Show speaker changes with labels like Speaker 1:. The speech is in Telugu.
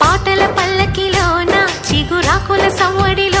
Speaker 1: పాటల పల్లకిలోన చిగురాకుల సవ్వడిలో